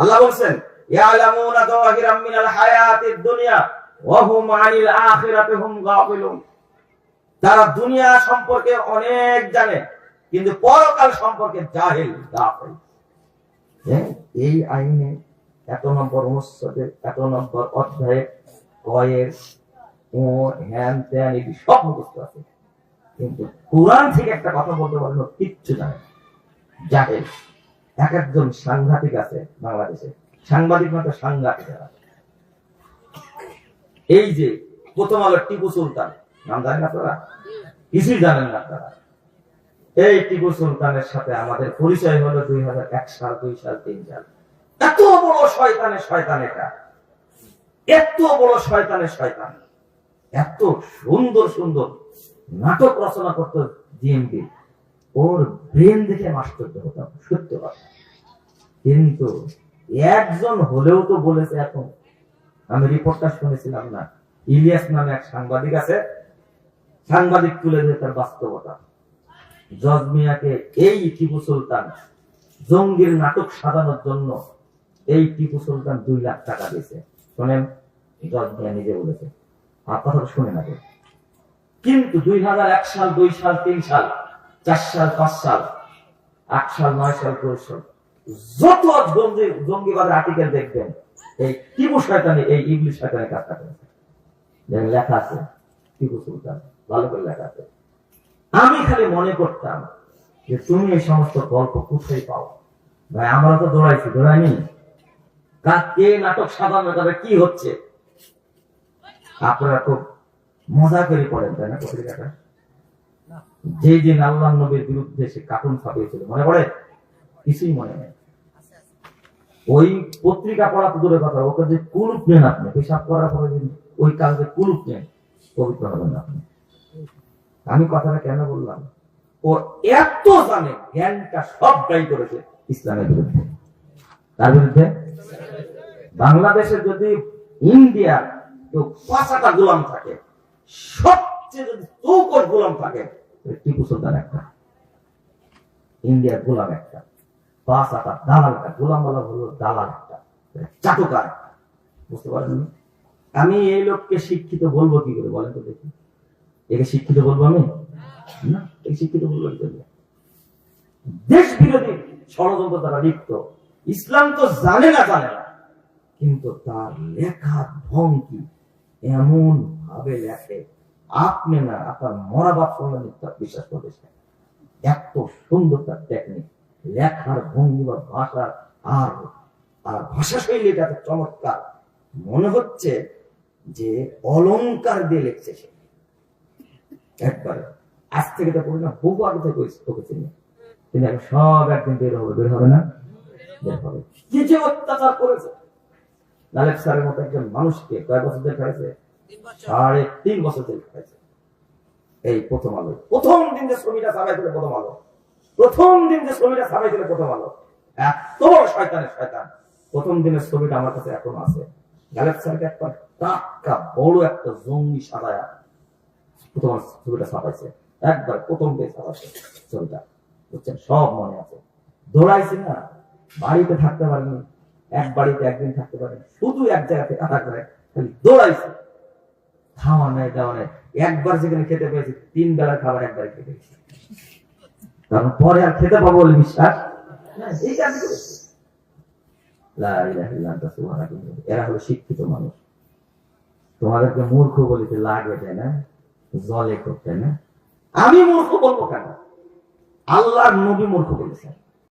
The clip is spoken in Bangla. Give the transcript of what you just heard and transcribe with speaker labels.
Speaker 1: আল্লাহ বলছেন ইয়ালামুনা যাওয়াহিরাম মিনাল হায়াতিদ দুনিয়া ওয়া হুম আনিল গাফিলুন। তারা দুনিয়া সম্পর্কে অনেক জানে কিন্তু পরকাল সম্পর্কে জাহেল গাফিল। হ্যাঁ, এই আইনে এত নম্বর অনুচ্ছেদে এত নম্বর অধ্যায়ে কয়ের ও হ্যান ত্যান এটি সব মুখস্থ আছে। কিন্তু কোরআন থেকে একটা কথা বলতে পারল কিচ্ছু জানে। জাহেল এক একজন সাংঘাতিক আছে বাংলাদেশে। সাংবাদিক মাত্র সাংঘাতিক এই যে প্রথম আলো টিপু সুলতান, নাম জানেন আপনারা? কিছুই জানেন না আপনারা। এই টিপু সুলতানের সাথে আমাদের পরিচয় হলো দুই হাজার এক সাল, দুই সাল, তিন সাল। এত বড় শয়তানের শয়তান এটা। এত বড় শয়তানের শয়তান। এত সুন্দর সুন্দর নাটক রচনা করত জিএমপি ওর ব্রেন দেখে আশ্চর্য হতাম সত্য কথা। কিন্তু একজন হলেও তো বলেছে এখন, আমি রিপোর্টটা শুনেছিলাম না, ইলিয়াস নামে এক সাংবাদিক আছে, সাংবাদিক তুলে দেয় তার বাস্তবতা। জজ মিয়াকে এই টিপু সুলতান জঙ্গির নাটক সাজানোর জন্য এই টিপু সুলতান দুই লাখ টাকা দিয়েছে। শোনেন, জজ মিয়া নিজে বলেছে। আর কথাটা শুনে না কিন্তু দুই হাজার এক সাল, দুই সাল, তিন সাল চার সাল পাঁচ সাল আট সাল নয় সাল দশ সাল যত জঙ্গি জঙ্গিবাদের আর্টিকেল দেখবেন, এই টিপু শয়তানি, এই ইংলিশ শয়তানি কাজটা করেছে। লেখা আছে, টিপু সুলতান, ভালো করে লেখা আছে। আমি খালি মনে করতাম যে তুমি এই সমস্ত গল্প কোথায় পাও? ভাই, আমরা তো দৌড়াইছি, দৌড়াইনি। কার কে নাটক সাজানো যাবে কি হচ্ছে? আপনারা খুব মজা করে পড়েন, তাই না, পত্রিকাটা? যে দিন আল্লাহ নবীর বিরুদ্ধে সে কার্টুন ছাপিয়েছিল মনে পড়ে? কিছুই মনে নেই। ওই পত্রিকা পড়া তো দূরের কথা, ওকে যে কুলুপ নেন আপনি, পেশাব করার পরে ওই কাজে কুলুপ নেন, পবিত্র হবেন আপনি। আমি কথাটা কেন বললাম? ও এত জানে, জ্ঞানটা সব গাই করেছে ইসলামের বিরুদ্ধে। তার বিরুদ্ধে? বাংলাদেশে যদি ইন্ডিয়া কেউ পাঁচাটা গোলাম থাকে সবচেয়ে চৌকট গোলাম থাকে টিপু সুলতান একটা। ইন্ডিয়ার গোলাম একটা। পাঁচ আটা দালাল একটা, গোলাম বলা হলো দালাল একটা চাটুকার বুঝতে আমি এই লোককে শিক্ষিত বলব কি করে বলেন তো দেখি। একে শিক্ষিত বলব আমি? না, একে শিক্ষিত বলব কি করে? দেশ বিরোধী ষড়যন্ত্র তারা লিপ্ত। ইসলাম তো জানে না জানে না। কিন্তু তার ঢং কি এমন ভাবে লেখে আপনি না, আপনার মরা বাপ সঙ্গে বিশ্বাস করতেছেন এত সুন্দর তার টেকনিক লেখার ভঙ্গি বা ভাষা আর আর ভাষা শৈলীটা এত চমৎকার। মনে হচ্ছে যে অলংকার দিয়ে লিখছে সে। একবারে। আজ থেকে তো না বহু আগে থেকে তোকে চিনি। কিন্তু এখন সব একদিন বের হবে বের হবে না? বের হবে। কি যে অত্যাচার করেছে। লালেক স্যারের মতো একজন মানুষকে কয়েক বছর জেল খাইছে সাড়ে তিন বছর জেল খাইছে এই প্রথম আলো। প্রথম দিন যে শ্রমিকরা সাবাইছিল প্রথম আলো। প্রথম দিন যে শ্রমিকরা সাবাইছিল প্রথম আলো। এত শয়তানের শয়তান। প্রথম দিনের ছবিটা আমার কাছে এখন আছে। টাটকা বড় একটা জঙ্গি প্রথম ছবিটা ছাপাইছে একবার প্রথম ছাপাইছে ছবিটা বুঝছেন? সব মনে আছে। দৌড়াইছে না। বাড়িতে থাকতে পারেনি। এক বাড়িতে একদিন থাকতে পারে শুধু এক জায়গাতে কাটা করে খালি দৌড়াইছে। খাওয়া নেই দাওয়া নেই একবার যেখানে খেতে পেয়েছি তিন বেলা খাবার একবার খেতে কারণ পরে আর খেতে পাবো বলে বিশ্বাস? এরা হলো শিক্ষিত মানুষ। তোমাদেরকে মূর্খ বলিতে লাগে, তাই না? জলে করতে না? আমি মূর্খ বলব কেন? আল্লাহর নবী মূর্খ বলেছেন।